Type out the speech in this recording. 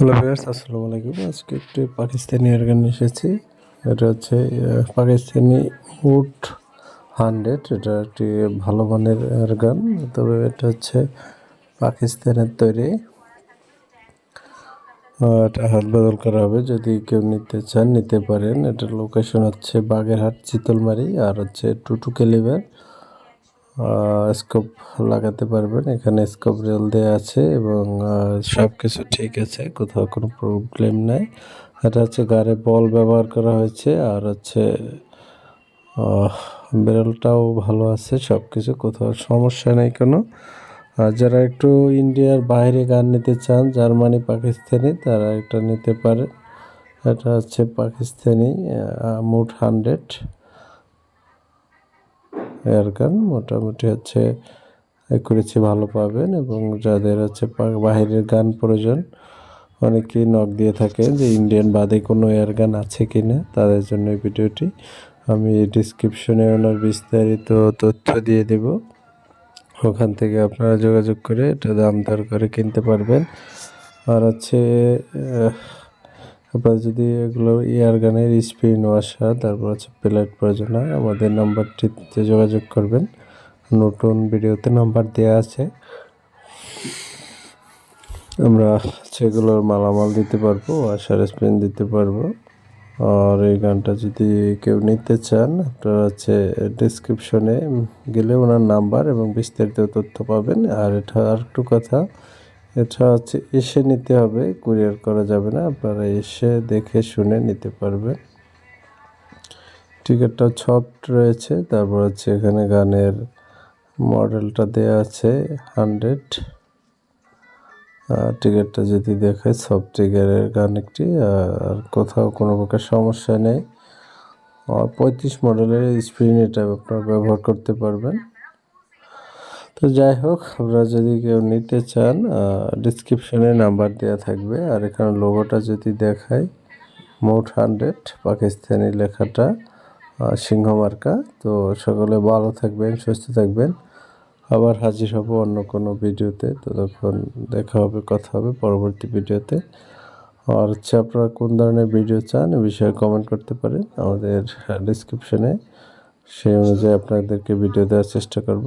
Hello viewers আসসালামু আলাইকুম। আজকে একটি পাকিস্তানি এয়ারগান এসেছি। এটা হচ্ছে পাকিস্তানি উড হান্ড্রেড। এটা একটি ভালো মানের এয়ারগান তবে এটা হচ্ছে পাকিস্তানের তৈরি। এটা হাত বদল করা হবে। যদি কেউ নিতে চান, নিতে পারেন। এটার লোকেশন হচ্ছে বাগেরহাট, চিতলমারি, আর হচ্ছে টুটু ক্যালিবার স্কোপ লাগাতে পারবেন। এখানে স্কোপ রেল দেওয়া আছে এবং সব কিছু ঠিক আছে, কোথাও কোনো প্রবলেম নাই। এটা হচ্ছে গাড়ি বল ব্যবহার করা হয়েছে আর হচ্ছে বেরলটাও ভালো আছে সব কিছু কোথাও সমস্যা নেই কোনো। আর যারা একটু ইন্ডিয়ার বাইরে গান নিতে চান, জার্মানি, পাকিস্তানি, তারা এটা নিতে পারে। এটা হচ্ছে পাকিস্তানি মুড হান্ড্রেড এয়ারগান মোটামুটি হচ্ছে করেছি ভালো পাবেন এবং যাদের হচ্ছে বাহিরের গান প্রয়োজন, অনেকেই নক দিয়ে থাকে যে ইন্ডিয়ান বাদে কোনো এয়ারগান আছে কি না তাদের জন্য এই ভিডিওটি আমি ডিসক্রিপশনে ওনার বিস্তারিত তথ্য দিয়ে দেব। ওখান থেকে আপনারা যোগাযোগ করে এটা দাম দর করে কিনতে পারবেন। আর হচ্ছে আপনার যদি এগুলো এয়ার গানের স্পিন ওয়াশার তারপর হচ্ছে প্লেট প্রয়োজন হয়, আমাদের নাম্বারটিতে যোগাযোগ করবেন। নতুন ভিডিওতে নাম্বার দেওয়া আছে। আমরা সেগুলোর মালামাল দিতে পারব, ওয়াশার স্পিন দিতে পারব। আর এই গানটা যদি কেউ নিতে চান, আপনারা হচ্ছে ডিসক্রিপশনে গেলে ওনার নাম্বার এবং বিস্তারিত তথ্য পাবেন। আর এটা আর একটু কথা এটা হচ্ছে এসে নিতে হবে, কুরিয়ার করা যাবে না, আপনারা এসে দেখে শুনে নিতে পারবেন। টিকিটটা সফট রয়েছে, তারপর হচ্ছে এখানে গানের মডেলটা দেয়া আছে, হান্ড্রেড। টিকিটটা যদি দেখে, সব টিকিটের গান একটি, আর কোথাও কোনো প্রকার সমস্যা নেই। পঁয়ত্রিশ মডেলের স্ক্রিন এটা আপনারা ব্যবহার করতে পারবেন। তো যাই হোক আপনারা যদি কেউ নিতে চান ডিসক্রিপশনে নাম্বার দেওয়া থাকবে। আর এখানে লোগোটা যদি দেখায় মোট হান্ড্রেড পাকিস্তানি লেখাটা সিংহ মার্কা। তো সকলে ভালো থাকবেন, সুস্থ থাকবেন। আবার হাজির হব অন্য কোনো ভিডিওতে। তো তখন দেখা হবে, কথা হবে পরবর্তী ভিডিওতে। আর হচ্ছে আপনারা কোন ধরনের ভিডিও চান, এ বিষয়ে কমেন্ট করতে পারেন। আমাদের ডিসক্রিপশনে সেই অনুযায়ী আপনাদেরকে ভিডিও দেওয়ার চেষ্টা করব।